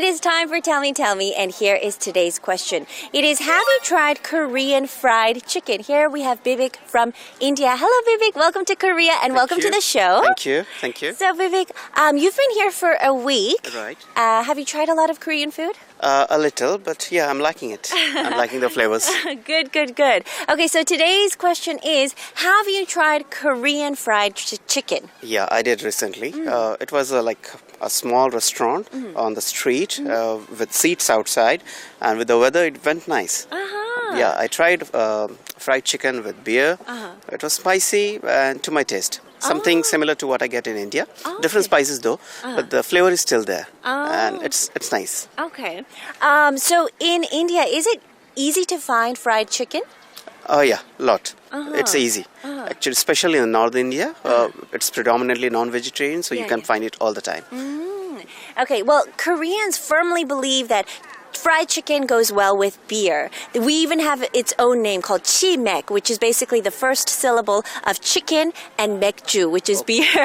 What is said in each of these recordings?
It is time for Tell Me Tell Me, and here is today's question. It is Have you tried Korean fried chicken? Here we have Vivek from India. Hello, Vivek. Welcome to Korea and welcome to the show. Thank you. Thank you. So, Vivek, um, you've been here for a week. Right. Uh, have you tried a lot of Korean food? Uh, a little, but yeah, I'm liking it. I'm liking the flavors. good, good, good. Okay, so today's question is Have you tried Korean fried ch- chicken? Yeah, I did recently. Mm. Uh, it was uh, like a small restaurant Mm-hmm. on the street uh, with seats outside, and with the weather, it went nice. Uh-huh. Yeah, I tried uh, fried chicken with beer. Uh-huh. It was spicy and to my taste. Something similar to what I get in India. Oh, Different okay. spices though, but the flavor is still there, and Oh. it's it's nice. Okay. Um, so, in India, is it easy to find fried chicken? Oh yeah, lot. Uh-huh. It's easy. Actually, especially in North India, uh, it's predominantly non-vegetarian, so Yeah, you can yeah. find it all the time. Okay, well, Koreans firmly believe that fried chicken goes well with beer. We even have its own name called chimek, which is basically the first syllable of chicken and mekju, which is beer.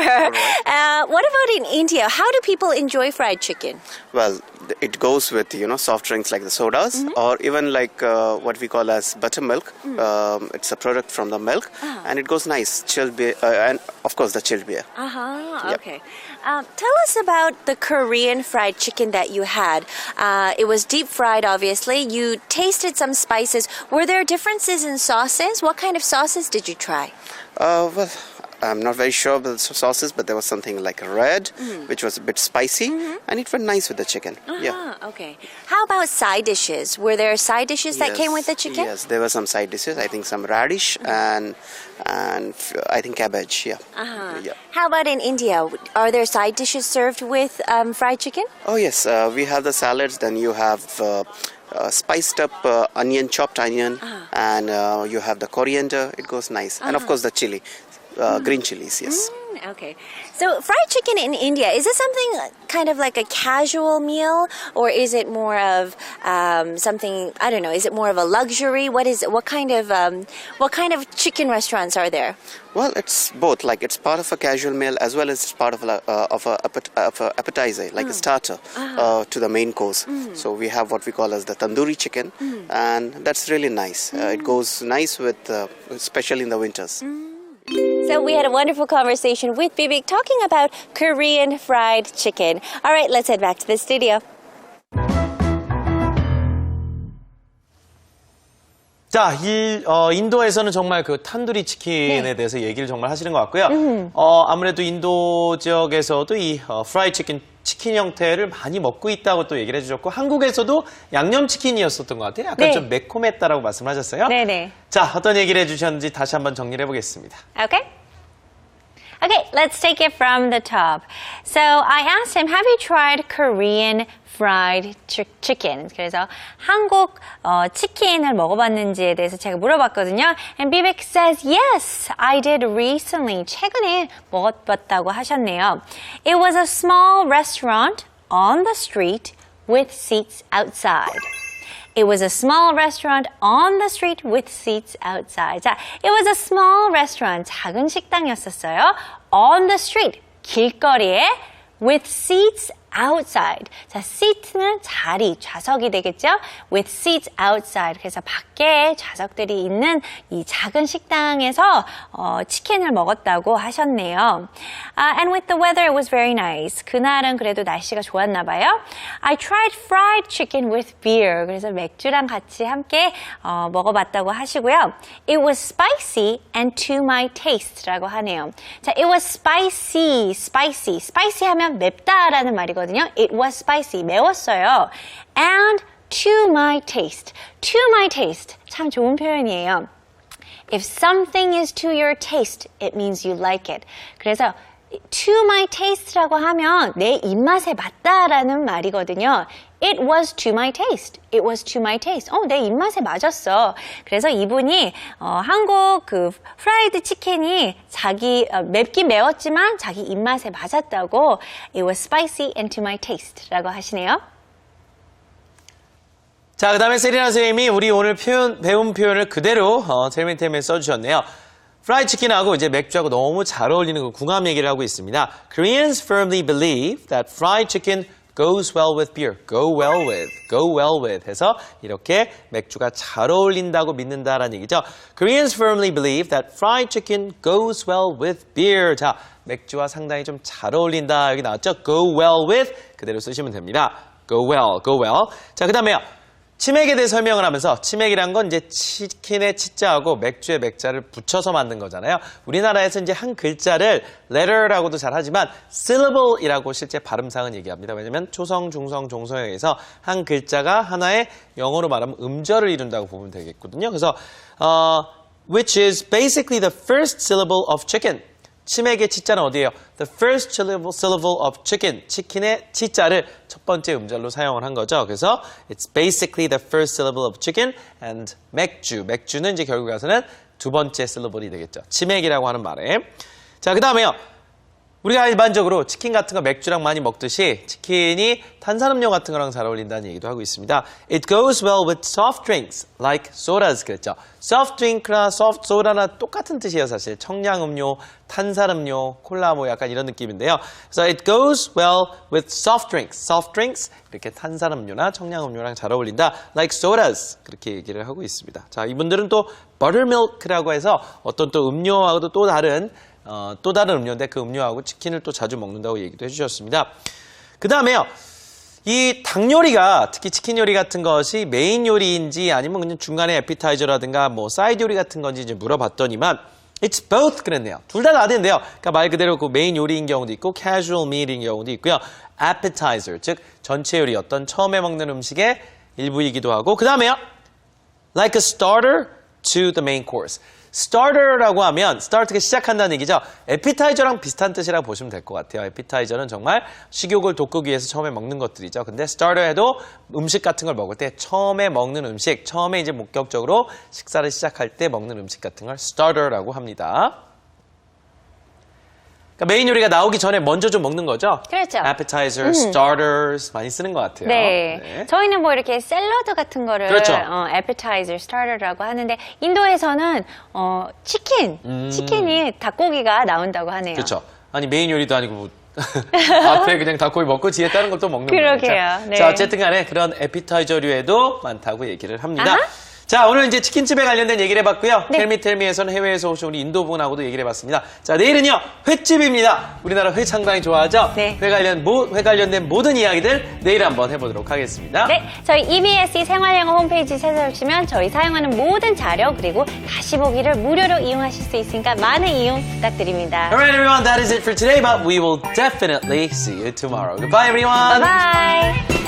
uh, what about in India? How do people enjoy fried chicken? Well, it goes with you know soft drinks like the sodas, Mm-hmm. or even like uh, what we call as buttermilk. Mm. Um, it's a product from the milk, Ah. and it goes nice. Chilled beer, uh, and of course the chilled beer. Uh huh. Yep. Okay. Um, tell us about the Korean fried chicken that you had. Uh, it was deep fried, obviously. You tasted some spices. Were there differences in sauces? What kind of sauces did you try? Uh, well, I'm not very sure about the sauces, but there was something like red, Mm. which was a bit spicy, Mm-hmm. and it went nice with the chicken. Yeah. Ah, okay. How about side dishes? Were there side dishes that came with the chicken? Yes, there were some side dishes. I think some radish and and f- I think cabbage. Yeah. Uh-huh. Yeah. How about in India? Are there side dishes served with um, fried chicken? Oh yes, uh, we have the salads. Then you have uh, uh, spiced up uh, onion, chopped onion, Uh-huh. and uh, you have the coriander. It goes nice, and of course the chili, uh, green chilies. Yes. Mm, Okay. So, fried chicken in India, is it something kind of like a casual meal or is it more of um, something, I don't know, is it more of a luxury? What is it? What kind of um, what kind of chicken restaurants are there? Well, it's both. Like it's part of a casual meal as well as it's part of a uh, of a, of a appetizer, like a starter uh, to the main course. So we have what we call as the tandoori chicken, and that's really nice. Uh, it goes nice with, uh, especially in the winters. So, we had a wonderful conversation with Bibik talking about Korean fried chicken. All right, let's head back to the studio. 자, 이, 어, 인도에서는 정말 그 탄두리 치킨에 네. 대해서 얘기를 정말 하시는 것 같고요. 어, 아무래도 인도 지역에서도 이 어, 프라이 치킨, 치킨 형태를 많이 먹고 있다고 또 얘기를 해주셨고, 한국에서도 양념치킨이었었던 것 같아요. 약간 네. 좀 매콤했다라고 말씀하셨어요. 네네. 자, 어떤 얘기를 해주셨는지 다시 한번 정리를 해보겠습니다. Okay. Okay, let's take it from the top. So I asked him, have you tried Korean fried chi- chicken? 그래서 한국 어, 치킨을 먹어봤는지에 대해서 제가 물어봤거든요. And Vivek says, yes, I did recently. 최근에 먹어봤다고 하셨네요. It was a small restaurant on the street with seats outside. It was a small restaurant on the street with seats outside. 자, it was a small restaurant. 작은 식당이었었어요. On the street. 길거리에 with seats outside. 자, seat는 자리, 좌석이 되겠죠? With seats outside. 그래서 밖에 좌석들이 있는 이 작은 식당에서 어, 치킨을 먹었다고 하셨네요. Uh, and with the weather, it was very nice. 그날은 그래도 날씨가 좋았나 봐요. I tried fried chicken with beer. 그래서 맥주랑 같이 함께 어, 먹어봤다고 하시고요. It was spicy and to my taste라고 하네요. 자, it was spicy, spicy. spicy 하면 맵다라는 말이 거든요. It was spicy. 매웠어요. And to my taste. to my taste. 참 좋은 표현이에요. If something is to your taste, it means you like it. 그래서 to my taste라고 하면 내 입맛에 맞다라는 말이거든요. It was to my taste. It was to my taste. 어, 내 입맛에 맞았어. 그래서 이분이 어, 한국 그 프라이드 치킨이 자기 어, 맵긴 매웠지만 자기 입맛에 맞았다고 It was spicy and to my taste라고 하시네요. 자, 그 다음에 세리나 선생님이 우리 오늘 표현, 배운 표현을 그대로 어, 텔미템에 써주셨네요. 프라이 치킨하고 이제 맥주하고 너무 잘 어울리는 그 궁합 얘기를 하고 있습니다. Koreans firmly believe that fried chicken goes well with beer. go well with, go well with 해서 이렇게 맥주가 잘 어울린다고 믿는다라는 얘기죠. Koreans firmly believe that fried chicken goes well with beer. 자, 맥주와 상당히 좀 잘 어울린다. 여기 나왔죠? go well with 그대로 쓰시면 됩니다. go well, go well. 자, 그 다음에요. 치맥에 대해 설명을 하면서 치맥이란 건 이제 치킨의 치자하고 맥주의 맥자를 붙여서 만든 거잖아요. 우리나라에서 이제 한 글자를 letter라고도 잘 하지만 syllable이라고 실제 발음상은 얘기합니다. 왜냐면 초성, 중성, 종성에 의해서 한 글자가 하나의 영어로 말하면 음절을 이룬다고 보면 되겠거든요. 그래서 어, which is basically the first syllable of chicken. 치맥의 치자는 어디예요? The first syllable, of chicken. 치킨의 치자를 첫 번째 음절로 사용을 한 거죠. 그래서 it's basically the first syllable of chicken and 맥주. 맥주는 이제 결국 가서는 두 번째 syllable이 되겠죠. 치맥이라고 하는 말에. 자, 그 다음에요. 우리가 일반적으로 치킨 같은 거 맥주랑 많이 먹듯이 치킨이 탄산음료 같은 거랑 잘 어울린다는 얘기도 하고 있습니다. It goes well with soft drinks like sodas 그랬죠. soft drink나 soft soda나 똑같은 뜻이에요 사실. 청량음료, 탄산음료, 콜라 뭐 약간 이런 느낌인데요. 그래서 it goes well with soft drinks. soft drinks 이렇게 탄산음료나 청량음료랑 잘 어울린다. like sodas 그렇게 얘기를 하고 있습니다. 자 이분들은 또 buttermilk라고 해서 어떤 또 음료하고도 또 다른 어, 또 다른 음료인데 그 음료하고 치킨을 또 자주 먹는다고 얘기도 해주셨습니다. 그 다음에요. 이 닭 요리가 특히 치킨 요리 같은 것이 메인 요리인지 아니면 그냥 중간에 에피타이저라든가 뭐 사이드 요리 같은 건지 이제 물어봤더니만 It's both 그랬네요. 둘다다 된대요. 그러니까 말 그대로 그 메인 요리인 경우도 있고 casual meal인 경우도 있고요. appetizer 즉 전체 요리 어떤 처음에 먹는 음식의 일부이기도 하고 그 다음에요. like a starter to the main course. Starter라고 하면 start가 시작한다는 얘기죠. 에피타이저랑 비슷한 뜻이라고 보시면 될 것 같아요. 에피타이저는 정말 식욕을 돋구기 위해서 처음에 먹는 것들이죠. 근데 starter에도 음식 같은 걸 먹을 때 처음에 먹는 음식, 처음에 이제 목격적으로 식사를 시작할 때 먹는 음식 같은 걸 starter라고 합니다. 그러니까 메인 요리가 나오기 전에 먼저 좀 먹는 거죠. 그렇죠. appetizer, starters 많이 쓰는 것 같아요. 네. 저희는 뭐 이렇게 샐러드 같은 거를 그렇죠. 어, appetizer, starter라고 하는데 인도에서는 어, 치킨, 치킨이 닭고기가 나온다고 하네요. 음. 그렇죠. 아니 메인 요리도 아니고 뭐 앞에 그냥 닭고기 먹고 뒤에 다른 걸 또 먹는 거예요. 그러게요. 자, 네. 자, 어쨌든 간에 그런 에피타이저류에도 많다고 얘기를 합니다. 아하. 자, 오늘 이제 치킨집에 관련된 얘기를 해봤고요. 네. 텔미텔미에서는 해외에서 오신 우리 인도 분하고도 얘기를 해봤습니다. 자, 내일은요, 횟집입니다. 우리나라 회 상당히 좋아하죠? 네. 회 관련, 모, 회 관련된 모든 이야기들 내일 한번 해보도록 하겠습니다. 네, 저희 EBSC 생활영어 홈페이지 찾아주시면 저희 사용하는 모든 자료 그리고 다시 보기를 무료로 이용하실 수 있으니까 많은 이용 부탁드립니다. Alright, everyone, that is it for today, but we will definitely see you tomorrow. Goodbye, everyone. Bye.